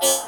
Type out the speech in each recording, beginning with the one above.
Thank you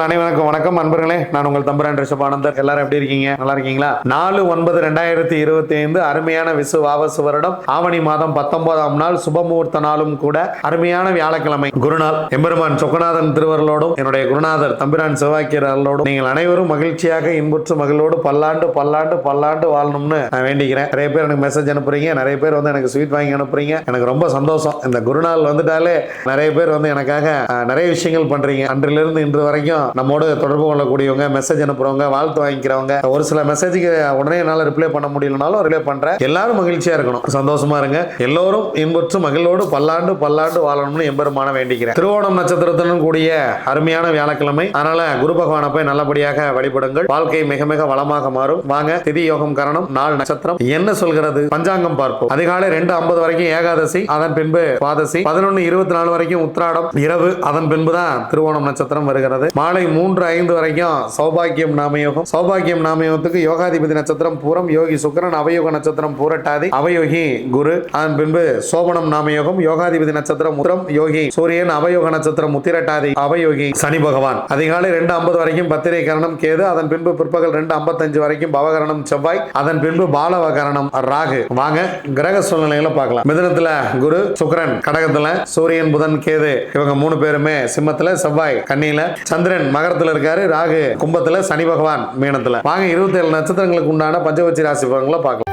அன்பர்கள் அனைவருக்கும் வணக்கம். அன்பர்களே நான் உங்கள் தம்புரான் ரிஷபானந்தர். எல்லாரும் எப்படி இருக்கீங்க? நல்லா இருக்கீங்களா? நாலு ஒன்பது ரெண்டாயிரத்தி இருபத்தி ஐந்து அருமையான விசு வாவசு வருடம். ஆவணி மாதம் பத்தொன்பதாம் நாள் சுபமுகூர்த்த நாளும் கூட அருமையான வியாழக்கிழமை. குருநாள் எம்பெருமான் சொக்கநாதன் திருவருளோடும் என்னுடைய குருநாதர் தம்பிரான் சிவாக்கியர்களோடும் நீங்கள் அனைவரும் மகிழ்ச்சியாக இன்புற்று மகிழோடு பல்லாண்டு பல்லாண்டு பல்லாண்டு வாழணும்னு நான் வேண்டிக்கிறேன். நிறைய பேர் எனக்கு மெசேஜ் அனுப்புறீங்க. நிறைய பேர் வந்து எனக்கு ஸ்வீட் வாங்கி அனுப்புறீங்க. எனக்கு ரொம்ப சந்தோஷம். இந்த குருநாள் வந்துட்டாலே நிறைய பேர் வந்து எனக்காக நிறைய விஷயங்கள் பண்றீங்க. அன்றிலிருந்து இன்று வரைக்கும் நம்மோட தொடர்பு கொள்ளக்கூடியவங்க மெசேஜ் அனுப்புறவங்க வாழ்த்து வாங்கிக்கிறவங்க ஒரு சில மெசேஜுக்கு உடனே என்னால் ரிப்ளை பண்ண முடியலனாலும் ரிப்ளை பண்ணுறேன் எல்லாரும் மகிழ்ச்சியாக இருக்கணும். சந்தோஷமா இருங்க. எல்லோரும் இன்பற்று மகிழோடு பல்லாண்டு பல்லாண்டு வாழணும்னு எம்பெருமான வேண்டிக்கிறேன். திருவோணம் நட்சத்திரத்துடன் கூடிய அருமையான வியாழக்கிழமை. அதனால குரு பகவானை போய் நல்லபடியாக வழிபடுங்கள். வாழ்க்கை மிக மிக வளமாக மாறும். வாங்க திதி யோகம் கரணம் நாள் நட்சத்திரம். என்ன சொல்கிறது? பஞ்சாங்கம் பார்ப்போம். அதிகாலை ரெண்டு ஐம்பது வரைக்கும் ஏகாதசி அதன் பின்பு பாதசி பதினொன்னு இருபத்தி நாலு வரைக்கும் உத்திராடம் இரவு. அதன் பின்பு தான் திருவோணம் நட்சத்திரம் வருகிறது. மாலை மூன்று ஐந்து வரைக்கும் சௌபாகியம் நாமயோகம். சௌபாகியம் நாமயோகத்துக்கு யோகாதிபதி நட்சத்திரம் பூரம் யோகி சுக்கரன் அவயோக நட்சத்திரம் பூரட்டாதி அவயோகி குரு. அதன் பின்பு சோபனம் நாமயோகம் யோகாதிபதி நட்சத்திரம் உத்திரம் யோகி சூரியன் அவயோக நட்சத்திரம் உத்திரட்டாதி அவயோகி சனி பகவான். அதிகாலை ரெண்டு ஐம்பது வரைக்கும் பத்திரை கரணம் கேது. அதன் பின்பு பிற்பகல் ரெண்டு ஐம்பத்தஞ்சு வரைக்கும் பவகரணம் செவ்வாய். அதன் பின்பு பாலவகரணம் ராகு. வாங்க கிரக சூழ்நிலைகளை பார்க்கலாம். மிதனத்துல குரு சுக்கரன் கடகத்துல சூரியன் புதன் கேது. இவங்க மூணு பேருமே சிம்மத்துல செவ்வாய் கண்ணியில சந்திரன் மகரத்துல இருக்காரு ராகு கும்பத்துல சனி பகவான் மீனத்துல. வாங்க இருபத்தி ஏழு நட்சத்திரங்களுக்கு உண்டான பஞ்சவச்சி ராசி பலன்களை பார்க்கலாம்.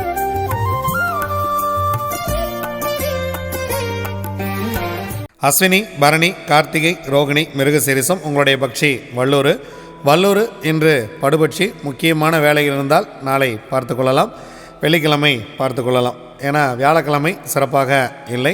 அஸ்வினி பரணி கார்த்திகை ரோகிணி மிருகசீரிசம் உங்களுடைய பக்ஷி வல்லூர். வல்லூர் இன்று படுபட்சி முக்கியமான வேலைகள் இருந்தால் நாளை பார்த்து கொள்ளலாம். வெள்ளிக்கிழமை பார்த்து கொள்ளலாம். ஏன்னா வியாழக்கிழமை சிறப்பாக இல்லை.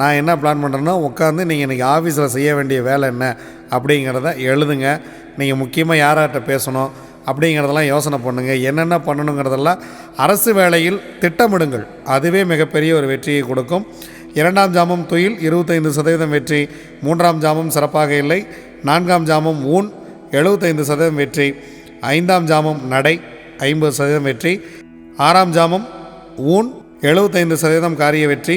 நான் என்ன பிளான் பண்ணுறேன்னா உட்காந்து நீங்கள் இன்றைக்கி ஆஃபீஸில் செய்ய வேண்டிய வேலை என்ன அப்படிங்கிறத எழுதுங்க. நீங்கள் முக்கியமாக யார்கிட்ட பேசணும் அப்படிங்கிறதெல்லாம் யோசனை பண்ணுங்கள் என்னென்ன பண்ணணுங்கிறதெல்லாம் அரசு வேலையில் திட்டமிடுங்கள். அதுவே மிகப்பெரிய ஒரு வெற்றியை கொடுக்கும். இரண்டாம் ஜாமம் தொழில் இருபத்தைந்து சதவீதம் வெற்றி. மூன்றாம் ஜாமம் சிறப்பாக இல்லை. நான்காம் ஜாமம் ஊன் எழுபத்தைந்து சதவீதம் வெற்றி. ஐந்தாம் ஜாமம் நடை ஐம்பது சதவீதம் வெற்றி. ஆறாம் ஜாமம் ஊன் எழுபத்தைந்து சதவீதம் காரிய வெற்றி.